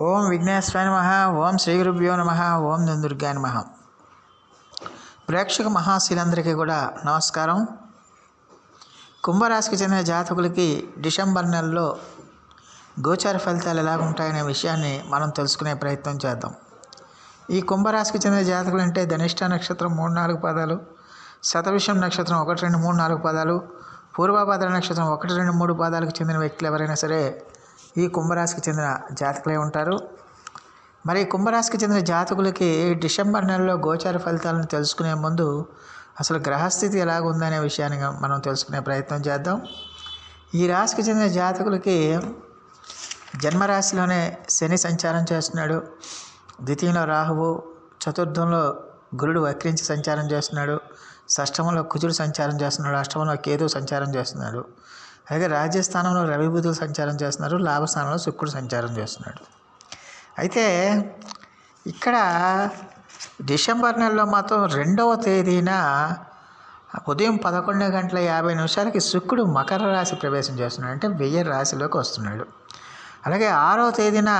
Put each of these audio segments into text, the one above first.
ఓం విఘ్నేశ్వరాయ నమ ఓం శ్రీ గురుభ్యో నమ ఓం దుర్గాయ నమ. ప్రేక్షక మహాశీలందరికీ కూడా నమస్కారం. కుంభరాశికి చెందిన జాతకులకి డిసెంబర్ నెలలో గోచార ఫలితాలు ఎలా ఉంటాయనే విషయాన్ని మనం తెలుసుకునే ప్రయత్నం చేద్దాం. ఈ కుంభరాశికి చెందిన జాతకులు అంటే ధనిష్ట నక్షత్రం మూడు నాలుగు పదాలు శతవిషం నక్షత్రం ఒకటి రెండు మూడు నాలుగు పదాలు పూర్వభద్ర నక్షత్రం ఒకటి రెండు మూడు పాదాలకు చెందిన వ్యక్తులు ఎవరైనా సరే ఈ కుంభరాశికి చెందిన జాతకులే ఉంటారు. మరి కుంభరాశికి చెందిన జాతకులకి డిసెంబర్ నెలలో గోచార ఫలితాలను తెలుసుకునే ముందు అసలు గ్రహస్థితి ఎలాగుందనే విషయాన్ని మనం తెలుసుకునే ప్రయత్నం చేద్దాం. ఈ రాశికి చెందిన జాతకులకి జన్మరాశిలోనే శని సంచారం చేస్తున్నాడు. ద్వితీయంలో రాహువు చతుర్థంలో గురుడు వక్రించి సంచారం చేస్తున్నాడు. షష్టమంలో కుజుడు సంచారం చేస్తున్నాడు. అష్టమంలో కేతు సంచారం చేస్తున్నాడు. అలాగే రాజ్యస్థానంలో రవి సంచారం చేస్తున్నారు లాభస్థానంలో శుక్రుడు సంచారం చేస్తున్నాడు. అయితే ఇక్కడ డిసెంబర్ నెలలో మాత్రం రెండవ తేదీన ఉదయం పదకొండు గంటల యాభై నిమిషాలకి శుక్రుడు మకర రాశి ప్రవేశం చేస్తున్నాడు అంటే వెయ్యి రాశిలోకి వస్తున్నాడు. అలాగే ఆరవ తేదీన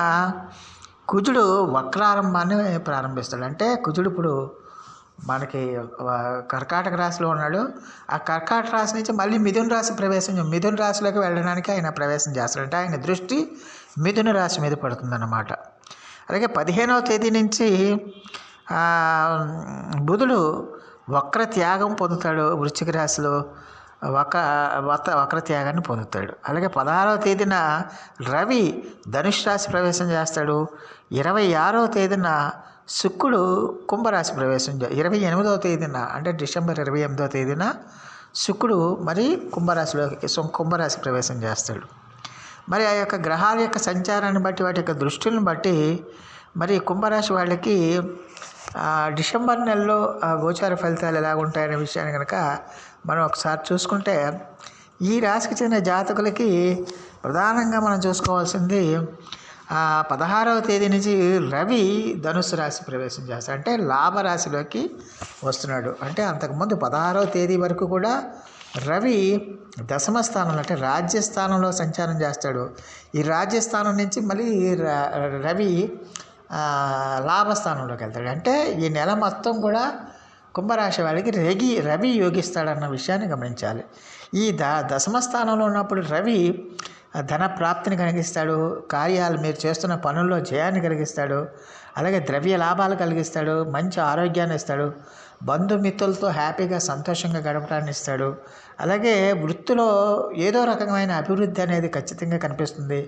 కుజుడు వక్రారంభాన్ని ప్రారంభిస్తాడు అంటే కుజుడు ఇప్పుడు మనకి కర్కాటక రాశిలో ఉన్నాడు. ఆ కర్కాటక రాశి నుంచి మళ్ళీ మిథున రాశి ప్రవేశం మిథున రాశిలోకి వెళ్ళడానికి ఆయన ప్రవేశం చేస్తాడంటే ఆయన దృష్టి మిథున రాశి మీద పడుతుందన్నమాట. అలాగే పదిహేనవ తేదీ నుంచి బుధుడు వక్ర త్యాగం పొందుతాడు వృశ్చిక రాశిలో. ఒక వత వక్ర త్యాగాన్ని పొందుతాడు. అలాగే పదహారవ తేదీన రవి ధనుష్ రాశి ప్రవేశం చేస్తాడు. ఇరవై ఆరవ తేదీన శుక్రుడు కుంభరాశి ప్రవేశం ఇరవై ఎనిమిదవ తేదీన అంటే డిసెంబర్ ఇరవై ఎనిమిదవ తేదీన శుక్రుడు మరి కుంభరాశిలోకి కుంభరాశి ప్రవేశం చేస్తాడు. మరి ఆ యొక్క గ్రహాల యొక్క సంచారాన్ని బట్టి వాటి యొక్క దృష్టిని బట్టి మరి కుంభరాశి వాళ్ళకి డిసెంబర్ నెలలో గోచార ఫలితాలు ఎలా ఉంటాయనే విషయాన్ని కనుక మనం ఒకసారి చూసుకుంటే ఈ రాశికి చెందిన జాతకులకి ప్రధానంగా మనం చూసుకోవాల్సింది పదహారవ తేదీ నుంచి రవి ధనుసు రాశి ప్రవేశం చేస్తాడు. అంటే లాభరాశిలోకి వస్తున్నాడు. అంటే అంతకుముందు పదహారవ తేదీ వరకు కూడా రవి దశమ స్థానంలో అంటే రాజ్యస్థానంలో సంచారం చేస్తాడు. ఈ రాజ్యస్థానం నుంచి మళ్ళీ రవి లాభస్థానంలోకి వెళ్తాడు. అంటే ఈ నెల మొత్తం కూడా కుంభరాశి వారికి రగి రవి యోగిస్తాడన్న విషయాన్ని గమనించాలి. ఈ ద దశమ స్థానంలో ఉన్నప్పుడు రవి ధన ప్రాప్తిని కలిగిస్తాడు కార్యాలు మీరు చేస్తున్న పనుల్లో జయాన్ని కలిగిస్తాడు అలాగే ద్రవ్య లాభాలు కలిగిస్తాడు మంచి ఆరోగ్యాన్ని ఇస్తాడు బంధుమిత్రులతో హ్యాపీగా సంతోషంగా గడపడాన్ని ఇస్తాడు. అలాగే వృత్తిలో ఏదో రకమైన అభివృద్ధి అనేది ఖచ్చితంగా కనిపిస్తుంది.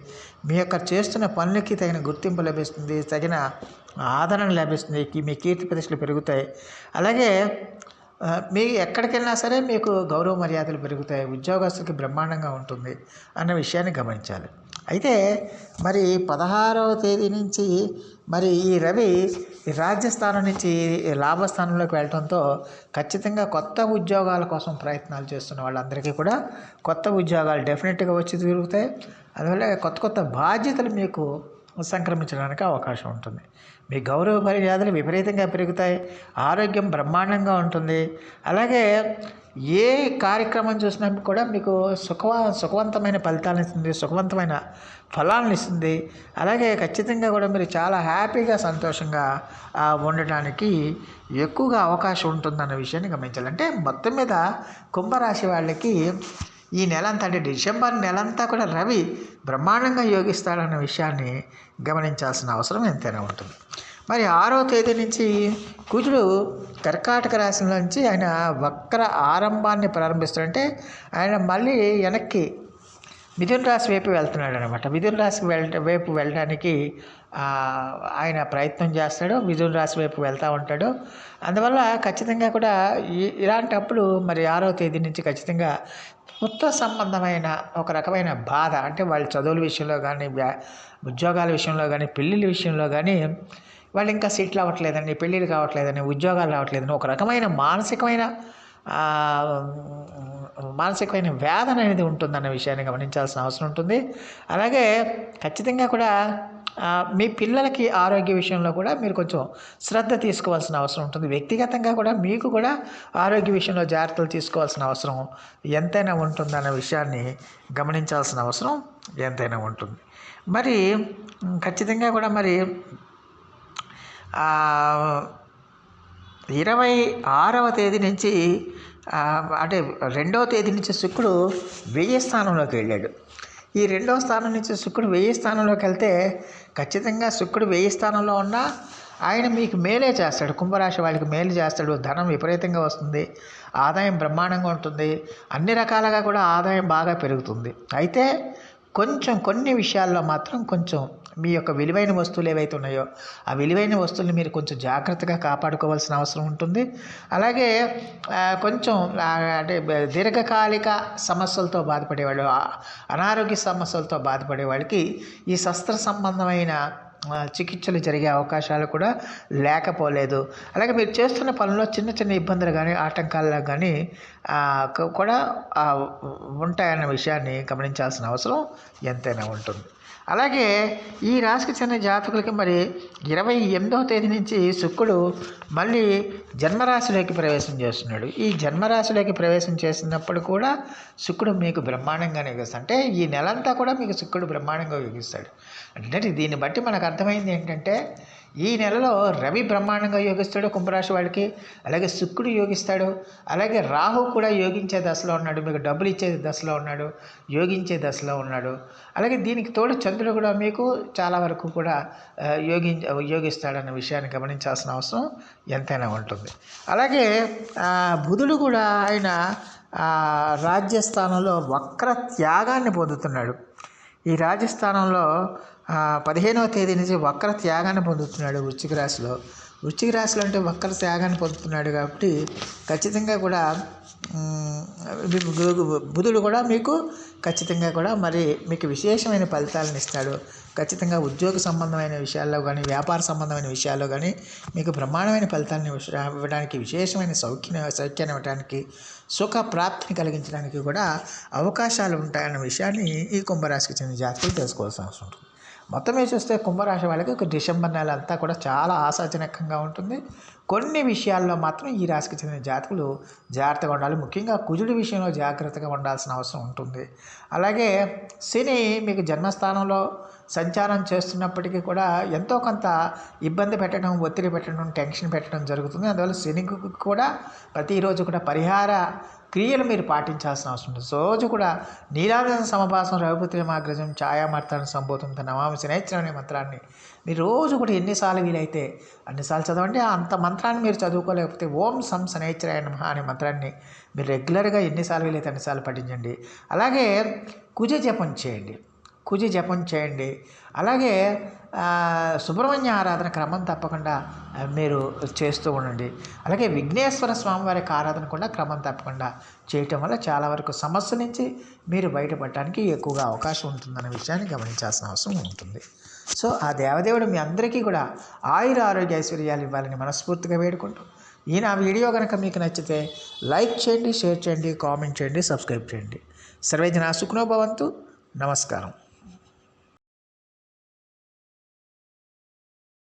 మీ యొక్క చేస్తున్న పనులకి తగిన గుర్తింపు లభిస్తుంది తగిన ఆదరణ లభిస్తుంది మీ కీర్తి ప్రతిష్టలు పెరుగుతాయి. అలాగే మీ ఎక్కడికెళ్ళినా సరే మీకు గౌరవ మర్యాదలు పెరుగుతాయి ఉద్యోగస్తులకి బ్రహ్మాండంగా ఉంటుంది అన్న విషయాన్ని గమనించాలి. అయితే మరి పదహారవ తేదీ నుంచి మరి ఈ రవి రాజ్యస్థానం నుంచి లాభస్థానంలోకి వెళ్ళడంతో ఖచ్చితంగా కొత్త ఉద్యోగాల కోసం ప్రయత్నాలు చేస్తున్న వాళ్ళందరికీ కూడా కొత్త ఉద్యోగాలు డెఫినెట్గా వచ్చి తిరుగుతాయి అందువల్ల కొత్త కొత్త బాధ్యతలు మీకు సంక్రమించడానికి అవకాశం ఉంటుంది. మీ గౌరవ మర్యాదలు విపరీతంగా పెరుగుతాయి. ఆరోగ్యం బ్రహ్మాండంగా ఉంటుంది. అలాగే ఏ కార్యక్రమం చూసినా కూడా మీకు సుఖవ సుఖవంతమైన ఫలితాలను ఇస్తుంది సుఖవంతమైన ఫలాలను ఇస్తుంది. అలాగే ఖచ్చితంగా కూడా మీరు చాలా హ్యాపీగా సంతోషంగా ఉండటానికి ఎక్కువగా అవకాశం ఉంటుందన్న విషయాన్ని గమనించాలి. అంటే మొత్తం మీద కుంభరాశి వాళ్ళకి ఈ నెలంతా అంటే డిసెంబర్ నెలంతా కూడా రవి బ్రహ్మాండంగా యోగిస్తాడన్న విషయాన్ని గమనించాల్సిన అవసరం ఎంతైనా ఉంటుంది. మరి ఆరో తేదీ నుంచి కుజుడు కర్కాటక రాశి నుంచి ఆయన వక్ర ఆరంభాన్ని ప్రారంభిస్తాడంటే ఆయన మళ్ళీ వెనక్కి మిథున రాశి వైపు వెళ్తున్నాడు అనమాట మిథున రాశి వెళ్ళ వైపు వెళ్ళడానికి ఆయన ప్రయత్నం చేస్తాడు. మిథున రాశి వైపు వెళ్తూ ఉంటాడు. అందువల్ల ఖచ్చితంగా కూడా ఇలాంటప్పుడు మరి ఆరో తేదీ నుంచి ఖచ్చితంగా కొత్త సంబంధమైన ఒక రకమైన బాధ అంటే వాళ్ళ చదువుల విషయంలో కానీ ఉద్యోగాల విషయంలో కానీ పెళ్ళిళ్ళ విషయంలో కానీ వాళ్ళు ఇంకా సీట్లు అవ్వట్లేదని పెళ్ళిళ్ళు కావట్లేదని ఉద్యోగాలు రావట్లేదని ఒక రకమైన మానసికమైన మానసికమైన వేదన అనేది ఉంటుందన్న విషయాన్ని గమనించాల్సిన అవసరం ఉంటుంది. అలాగే ఖచ్చితంగా కూడా మీ పిల్లలకి ఆరోగ్య విషయంలో కూడా మీరు కొంచెం శ్రద్ధ తీసుకోవాల్సిన అవసరం ఉంటుంది. వ్యక్తిగతంగా కూడా మీకు కూడా ఆరోగ్య విషయంలో జాగ్రత్తలు తీసుకోవాల్సిన అవసరం ఎంతైనా ఉంటుందన్న విషయాన్ని గమనించాల్సిన అవసరం ఎంతైనా ఉంటుంది. మరి ఖచ్చితంగా కూడా మరి ఇరవై ఆరవ తేదీ నుంచి అంటే రెండవ తేదీ నుంచి శుక్రుడు వెయ్యి స్థానంలోకి వెళ్ళాడు. ఈ రెండవ స్థానం నుంచి శుక్రుడు వెయ్యి స్థానంలోకి వెళ్తే ఖచ్చితంగా శుక్రుడు వెయ్యి స్థానంలో ఉన్నా ఆయన మీకు మేలే చేస్తాడు. కుంభరాశి వాళ్ళకి మేలు చేస్తాడు. ధనం విపరీతంగా వస్తుంది. ఆదాయం బ్రహ్మాండంగా ఉంటుంది. అన్ని రకాలుగా కూడా ఆదాయం బాగా పెరుగుతుంది. అయితే కొంచెం కొన్ని విషయాల్లో మాత్రం కొంచెం మీ యొక్క విలువైన వస్తువులు ఏవైతే ఉన్నాయో ఆ విలువైన వస్తువుల్ని మీరు కొంచెం జాగ్రత్తగా కాపాడుకోవాల్సిన అవసరం ఉంటుంది. అలాగే కొంచెం అంటే దీర్ఘకాలిక సమస్యలతో బాధపడేవాళ్ళు అనారోగ్య సమస్యలతో బాధపడే వాళ్ళకి ఈ శస్త్ర సంబంధమైన చికిత్సలు జరిగే అవకాశాలు కూడా లేకపోలేదు. అలాగే మీరు చేస్తున్న పనుల్లో చిన్న చిన్న ఇబ్బందులు కానీ ఆటంకాల్లో కానీ కూడా ఉంటాయన్న విషయాన్ని గమనించాల్సిన అవసరం ఎంతైనా ఉంటుంది. అలాగే ఈ రాశికి చెందిన జాతకులకి మరి ఇరవై ఎనిమిదవ తేదీ నుంచి శుక్రుడు మళ్ళీ జన్మరాశిలోకి ప్రవేశం చేస్తున్నాడు. ఈ జన్మరాశిలోకి ప్రవేశం చేసినప్పుడు కూడా శుక్రుడు మీకు బ్రహ్మాండంగా యోగిస్తాడు అంటే ఈ నెలంతా కూడా మీకు శుక్రుడు బ్రహ్మాండంగా విగిస్తాడు అంటే దీన్ని బట్టి మనకు అర్థమైంది ఏంటంటే ఈ నెలలో రవి బ్రహ్మాండంగా యోగిస్తాడు కుంభరాశి వాళ్ళకి అలాగే శుక్రుడు యోగిస్తాడు అలాగే రాహు కూడా యోగించే దశలో ఉన్నాడు మీకు డబ్బులు ఇచ్చే దశలో ఉన్నాడు యోగించే దశలో ఉన్నాడు. అలాగే దీనికి తోడు చంద్రుడు కూడా మీకు చాలా వరకు కూడా యోగి యోగిస్తాడన్న విషయాన్ని గమనించాల్సిన అవసరం ఎంతైనా ఉంటుంది. అలాగే బుధుడు కూడా ఆయన రాజ్యస్థానంలో వక్ర త్యాగాన్ని పొందుతున్నాడు. ఈ రాజస్థానంలో పదిహేనవ తేదీ నుంచి వక్ర త్యాగాన్ని పొందుతున్నాడు వృశ్చిక రాశిలో. వృశ్చిక రాశిలో అంటే వక్ర త్యాగాన్ని పొందుతున్నాడు కాబట్టి ఖచ్చితంగా కూడా బుధుడు కూడా మీకు ఖచ్చితంగా కూడా మరి మీకు విశేషమైన ఫలితాలను ఇస్తాడు. ఖచ్చితంగా ఉద్యోగ సంబంధమైన విషయాల్లో కానీ వ్యాపార సంబంధమైన విషయాల్లో కానీ మీకు బ్రహ్మాండమైన ఫలితాన్ని ఇవ్వడానికి విశేషమైన సౌఖ్య సౌఖ్యాన్ని ఇవ్వడానికి సుఖ ప్రాప్తిని కలిగించడానికి కూడా అవకాశాలు ఉంటాయన్న విషయాన్ని ఈ కుంభరాశికి చెందిన జాతకులు తెలుసుకోవాల్సిన అవసరం ఉంటుంది. మొత్తం చూస్తే కుంభరాశి వాళ్ళకి ఒక డిసెంబర్ నెల అంతా కూడా చాలా ఆశాజనకంగా ఉంటుంది. కొన్ని విషయాల్లో మాత్రం ఈ రాశికి చెందిన జాతకులు జాగ్రత్తగా ఉండాలి. ముఖ్యంగా కుజుడి విషయంలో జాగ్రత్తగా ఉండాల్సిన అవసరం ఉంటుంది. అలాగే శని మీకు జన్మస్థానంలో సంచారం చేస్తున్నప్పటికీ కూడా ఎంతో కొంత ఇబ్బంది పెట్టడం ఒత్తిడి పెట్టడం టెన్షన్ పెట్టడం జరుగుతుంది. అందువల్ల శనికి కూడా ప్రతిరోజు కూడా పరిహార క్రియలు మీరు పాటించాల్సిన అవసరం ఉంది రోజు కూడా నీలాంజన సమభాసం రఘుపుత్రమాగ్రజం ఛాయామర్తాన్ని సంబోధం నమామి శనేశ్వరం అనే మంత్రాన్ని మీరు రోజు కూడా ఎన్నిసార్లు వీలైతే అన్నిసార్లు చదవండి. అంత మంత్రాన్ని మీరు చదువుకోలేకపోతే ఓం సం శనేశ్వరాయ నమ అనే మంత్రాన్ని మీరు రెగ్యులర్గా ఎన్నిసార్లు వీలైతే అన్నిసార్లు పఠించండి. అలాగే కుజ జపం చేయండి. కుజ జపం చేయండి. అలాగే సుబ్రహ్మణ్య ఆరాధన క్రమం తప్పకుండా మీరు చేస్తూ ఉండండి. అలాగే విఘ్నేశ్వర స్వామివారి ఆరాధన కూడా క్రమం తప్పకుండా చేయటం వల్ల చాలా వరకు సమస్య నుంచి మీరు బయటపడటానికి ఎక్కువగా అవకాశం ఉంటుందన్న విషయాన్ని గమనించాల్సిన అవసరం ఉంటుంది. సో ఆ దేవదేవుడు మీ అందరికీ కూడా ఆయుర ఆరోగ్య ఐశ్వర్యాలు ఇవ్వాలని మనస్ఫూర్తిగా వేడుకుంటూ ఈ నా వీడియో కనుక మీకు నచ్చితే లైక్ చేయండి షేర్ చేయండి కామెంట్ చేయండి సబ్స్క్రైబ్ చేయండి. సర్వేజన సుఖనోభవంతు నమస్కారం.